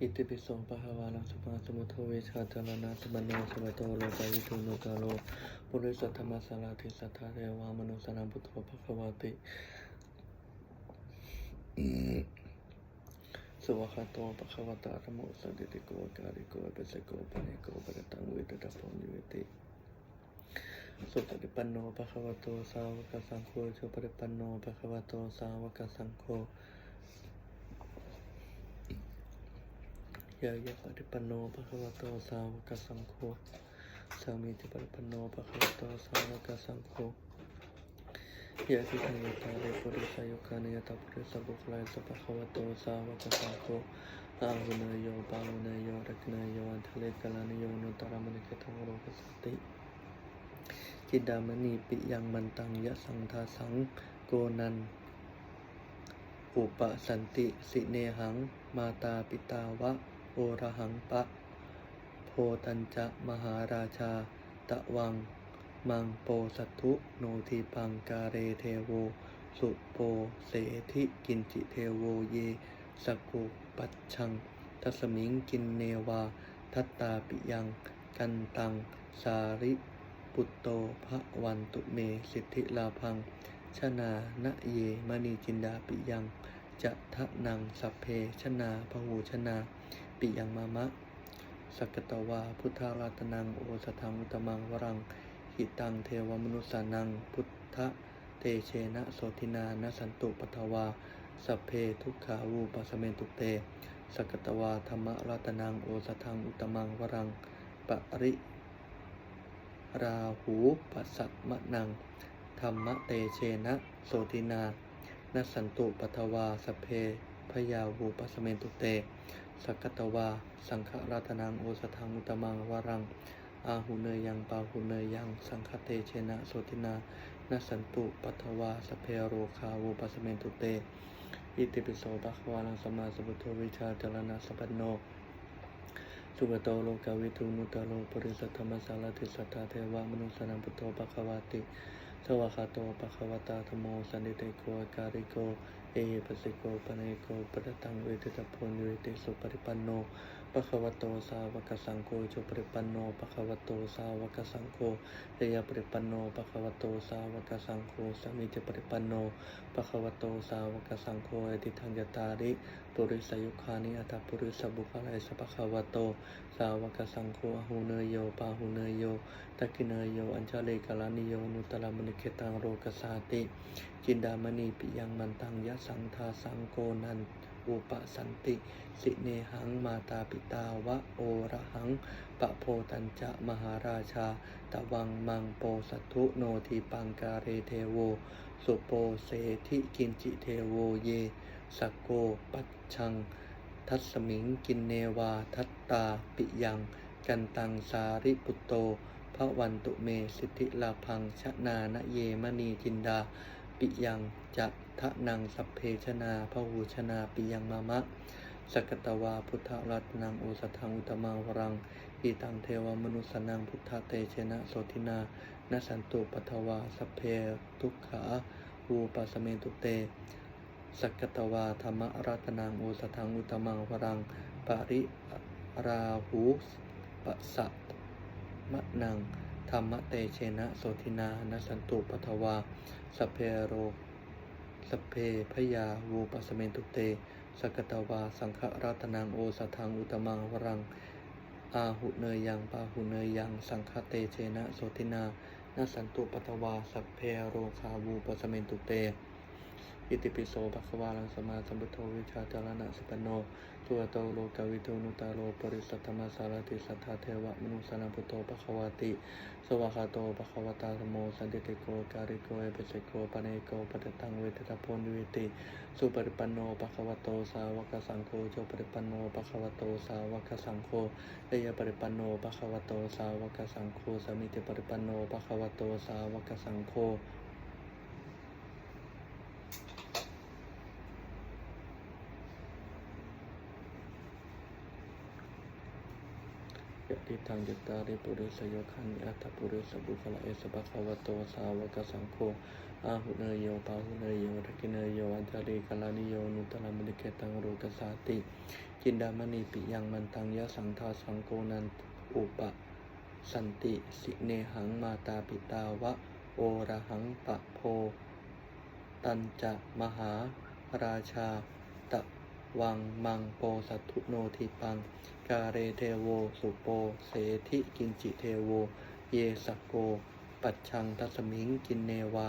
อิติปิโสปะคะวาลังสมาสมุทโธเวชาจารณะสมโนสมโตโลกายิทุโนกาโลปุริสัทธรรมสาราธิสัทธาเทวามนุสนังพุทโธภควาติสวะคาโตภควตาธรรมโมสันติโกการิโกเปสโกปะเนโกปะตังเวทตะพงนิเวติสุปฏิปันโนภะคะวโตสาวกสังโฆสุปฏิปันโนภะคะวโตสาวกสังโฆ ยายะปฏิปันโนภะคะวะโตสาวกสังโฆสามีจิปฏิปันโนภะคะวะโตสาวกสังโฆยะทิทังยตาเรปุริสายุคานิยตาปุริสบุคลายสัพพะคะวะโตสาวกสังโฆอาหุเนยโยปาหุเนยโยรักเนยโยอันทะเลกลานิโยนุตตรมณิกตังโลกสติจิดามณีปิยังมันตังยะสังทาสังโกนันอุปสันติสิเนหัง มาตาปิตาวะ ระหังปะโพตัญจะมหาราชา ตะวัง มังโปสัตถุโนทีปังกาเรเทโว สุโปเสธิกินจิเทโวเย สกุปัชชัง ทัสมิงกินเนวา ทัตตาปิยัง กันตัง สาริปุตโตภะวันตุเม สิทธิลาพัง ชนานะเยมณีจินดาปิยังจะทะนังสัพเพชนาพหูชนา ปิยังมามะ สักตวา พุทธาราตนัง โอสถังอุตมังวรัง หิตังเทวมนุสานัง พุทธเตเชนะโสตินานสันตุปทวา สัพเพทุกขาวูปัสเมนตุเต สักตวาธรรมรัตนัง โอสถังอุตมังวรัง ปริราหูปัสสะมะนัง ธรรมเตเชนะโสตินานสันตุปัทวาสเพพยาวูปัสสเมนตุเต สักตวา สังฆรัตนังโอสถังอุตมังวรัง อาหุเนยยังปาหุเนยยัง สังฆเตเชนะโสตินานสันตุปัทวาสเพโรคาวูปัสเมนตุเต อิติปิโสภะควาลังสมาสมุทโธวิชาจารณะสัพพนโนสุปโตโลกาวิทูมุตโลปริสัทธรรมสารติสัทธาเทวามนุสนังพุทโธปะควาติสวะคาโตปะคะวตาธโมสันติเตโกการิโก เอปัสสิโกปะเนโกปะตังเวทิตาโพนิเวติสุปริปันโนะคะวะโตสาวกสังโฆจุปฏิปันโนปะคะวะโตสาวกสังโฆเตยปฏิปันโนปะคะวะโตสาวกสังโฆสมิจปฏิปันโนปะคะวะโตสาวกสังโฆเอติทังยตาริปุริสยุคานิอัตปุริสบุคลายสัพคะวะโตสาวกสังโฆอหูเนยโยปาหูเนยโยตะกิเนยโยอัญชเลกาลานิโยนุตตรมณิเคตังโรกสาติจินดามณีปิยังมันตังยะสังทาสังโกนัน อุปสันติ สิเนหังมาตาปิตาวะโอระหังปะโพตัญจะมหาราชา ตะวังมังโปสัตุโนทีปังการเรเทโว สุโปเสธิกินจิเทโวเยสโกปัจชัง ทัสมิงกินเนวาทัตตาปิยัง กันตังสาริปุตโตพระวันตุเมสิทธิลาพังชนานะเยมณีจินดา ปิยังจะ ทะนังสัพเพชนาพหูชนาปิยังมามะสกตวาพุทธรัตนังโอสถังอุตมังวรังอีตังเทวมนุสนังพุทธเตเชนะโสตินานสันตุปัทวาสพเพทุกขาวูปัสเมตุเตสักตวาธรรมรัตนังโอสถังอุตมังวรังปริราหูปสะมะนังธรรมเตเชนะโสตินานสันตุปัทวาสพเพโร สเพพยาวูปัสเมนตุเต สกตาวา สังฆรัตนังโอสถังอุตมังวรัง อาหุเนยยังปาหุเนยยัง สังฆเตเชนะโสตินานาสันตุปัตวา สัพเพโรคาวูปัสเมนตุเต อิติปิโสภะคะวาลังสมาสัมพุทโธวิชาจารณะสัพโนตัวโตโลกาวิทูนุตาโลปริสัทธรรมสารติสัทธาเทวะมนุสนังพุทโธภะคะวาติ สวากาโตภะคะวตาธโมสันติโกการิโกเอเปเสโกปะเนโกปะตตังเวทตาโพนิติ สุปฏิปันโนภะคะวโตสาวกสังโฆโจปฏิปันโนภะคะวโตสาวกสังโฆเตยปฏิปันโนภะคะวโตสาวกสังโฆสมิติปฏิปันโนภะคะวโตสาวกสังโฆ ยะติทังยตตาริปุริสโยคันอัตถปุริสบุคละเอสปะคะวะโตสาวกสังโฆอาหุเนยโยปาหุเนยโยทักิเนยโยอัญชลีกาลานิโยนุตตรมนิเกตังโรกสาติจินดามณีปิยังมันตังยะสังทาสังโกนันอุปะสันติสิเนหังมาตาปิตาวะโอระหังปะโพ ตันจะมหาราชา วังมังโปสัตถุโนทิปัง กาเรเทโวสุโป เสธิกินจิเทโว เยสโก ปัจชังทัสมิงกินเนวา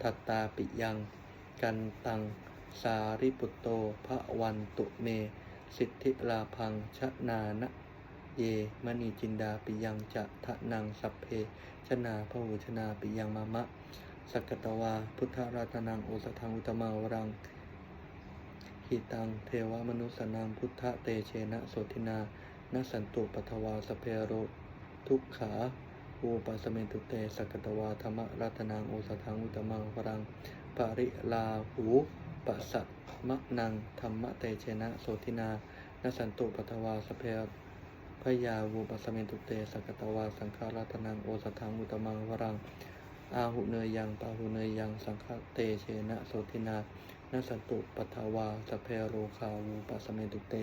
ทัตตาปิยัง กันตัง สาริปุตโตพระวันตุเม สิทธิลาพังชนานะเยมณีจินดาปิยังจะทะนังสัพเพชนาพหูชนาปิยังมามะ สักกตวา พุทธราตนังโอสทังอุตมาวรัง หิตัง เทวมนุสนังพุทธเตเชนะโสตินา นสันตุปัทวาสเพโรทุกขาอูปสเมตุเตสักตวาธรรมรัตนังโอสทังอุตมังวรังปริลาหูปัสสะมะนังธรรมเตเชนะโสตินานสันตุปัทวาสเพพยาวูปัสเมตุเตสักตวาสังฆารัตนังโอสทังอุตมังวรังอาหุเนยยังปาหุเนยยังสังฆเตเชนะโสตินา นสันตุปัทวาสเพโรคาวูปัสเมตุเต